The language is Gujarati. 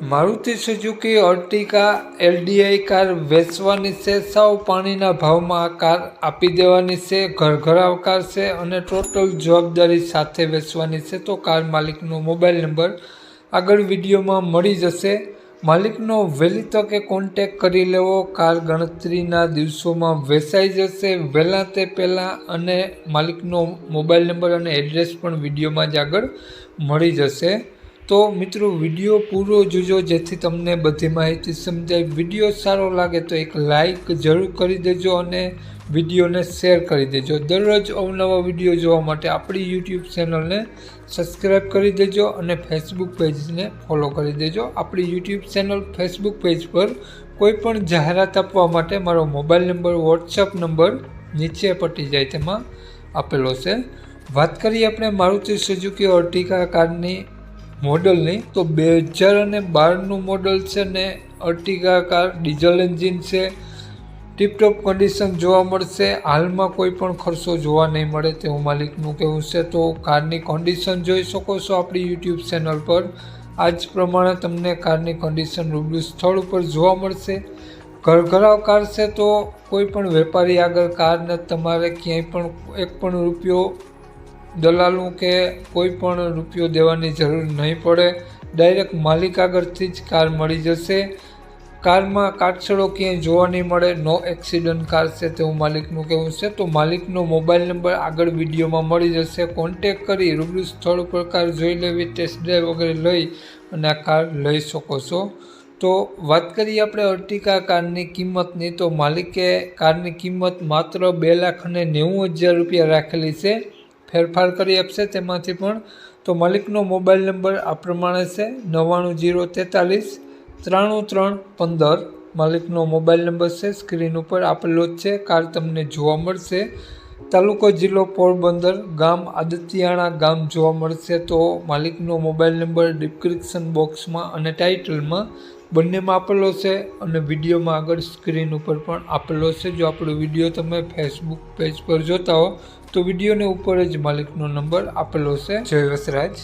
Maruti Suzuki Ertiga LDI car વેચવાની છે, સાવ પાણીના ભાવમાં આ કાર આપી દેવાની છે, ઘરઘરાવ કાર છે અને ટોટલ જવાબદારી સાથે વેચવાની છે. તો કાર માલિકનો મોબાઈલ નંબર આગળ વિડીયોમાં મળી જશે. માલિકનો વહેલી તકે કોન્ટેક કરી લેવો, કાર ગણતરીના દિવસોમાં વેચાઈ જશે. વહેલા તે પહેલાં અને માલિકનો મોબાઈલ નંબર અને એડ્રેસ પણ વિડીયોમાં જ આગળ મળી જશે. તો મિત્રો, વીડિયો પૂરો જોજો, જેથી તમને બધી માહિતી સમજાય. વીડિયો સારો લાગે તો એક લાઈક જરૂર કરી દેજો અને વિડીયોને શેર કરી દેજો. દરરોજ અવનવા વીડિયો જોવા માટે આપણી યુટ્યુબ ચેનલને સબસ્ક્રાઈબ કરી દેજો અને ફેસબુક પેજને ફોલો કરી દેજો. આપણી યુટ્યુબ ચેનલ ફેસબુક પેજ પર કોઈપણ જાહેરાત આપવા માટે મારો મોબાઈલ નંબર વોટ્સઅપ નંબર નીચે પટી જાય તેમાં આપેલો છે. વાત કરીએ આપણે મારુતિ સુઝુકી અર્ટિકા કારની મોડલની તો બે હજાર અને બારનું મોડલ છે ને, અર્ટિગા કાર, ડીઝલ એન્જિન છે. ટીપટોપ કન્ડિશન જોવા મળશે. હાલમાં કોઈ પણ ખર્ચો જોવા નહીં મળે તેવું માલિકનું કહેવું છે. તો કારની કન્ડિશન જોઈ શકો છો આપણી યુટ્યુબ ચેનલ પર. આ જ પ્રમાણે તમને કારની કન્ડિશન રૂબરૂ સ્થળ ઉપર જોવા મળશે. ઘરઘરાવ કાર છે તો કોઈ પણ વેપારી આગળ કારને તમારે ક્યાંય પણ એક પણ રૂપિયો દલાલું કે કોઈ પણ રૂપિયો દેવાની જરૂર નહીં પડે. ડાયરેક્ટ માલિક આગળથી જ કાર મળી જશે. કારમાં કાટછડો ક્યાંય જોવા નહીં મળે. નો એક્સિડન્ટ કાર છે તેવું માલિકનું કહેવું છે. તો માલિકનો મોબાઈલ નંબર આગળ વિડીયોમાં મળી જશે. કોન્ટેક કરી રૂબરૂ સ્થળ ઉપર કાર જોઈ લેવી, ટેસ્ટ ડ્રાઈવ વગેરે લઈ અને આ કાર લઈ શકો છો. તો વાત કરીએ આપણે અર્ટિકા કારની કિંમતની. તો માલિકે કારની કિંમત માત્ર બે લાખ અને નેવું હજાર રૂપિયા રાખેલી છે. ફેરફાર કરી આપશે. તેમાંથી પણ તો માલિકનો મોબાઈલ નંબર આ પ્રમાણે છે, નવ્વાણું જીરો તેતાલીસ ત્રાણું ત્રણ પંદર. માલિકનો મોબાઈલ નંબર છે, સ્ક્રીન ઉપર આપેલો જ છે. કાર તમને જોવા મળશે. તાલુકો જિલ્લો પોરબંદર ગામ આદિત્યાણા ગામ જોવા મળશે તો માલિકનો મોબાઈલ નંબર ડિસ્ક્રિપ્શન બોક્સમાં અને ટાઇટલમાં બંનેમાં આપેલો છે અને વિડીયોમાં આગળ સ્ક્રીન ઉપર પણ આપેલો છે. જો આપણો વીડિયો તમે ફેસબુક પેજ પર જોતા હો, તો વિડીયોને ઉપર જ માલિકનો નંબર આપેલો છે. જય વસરાજ.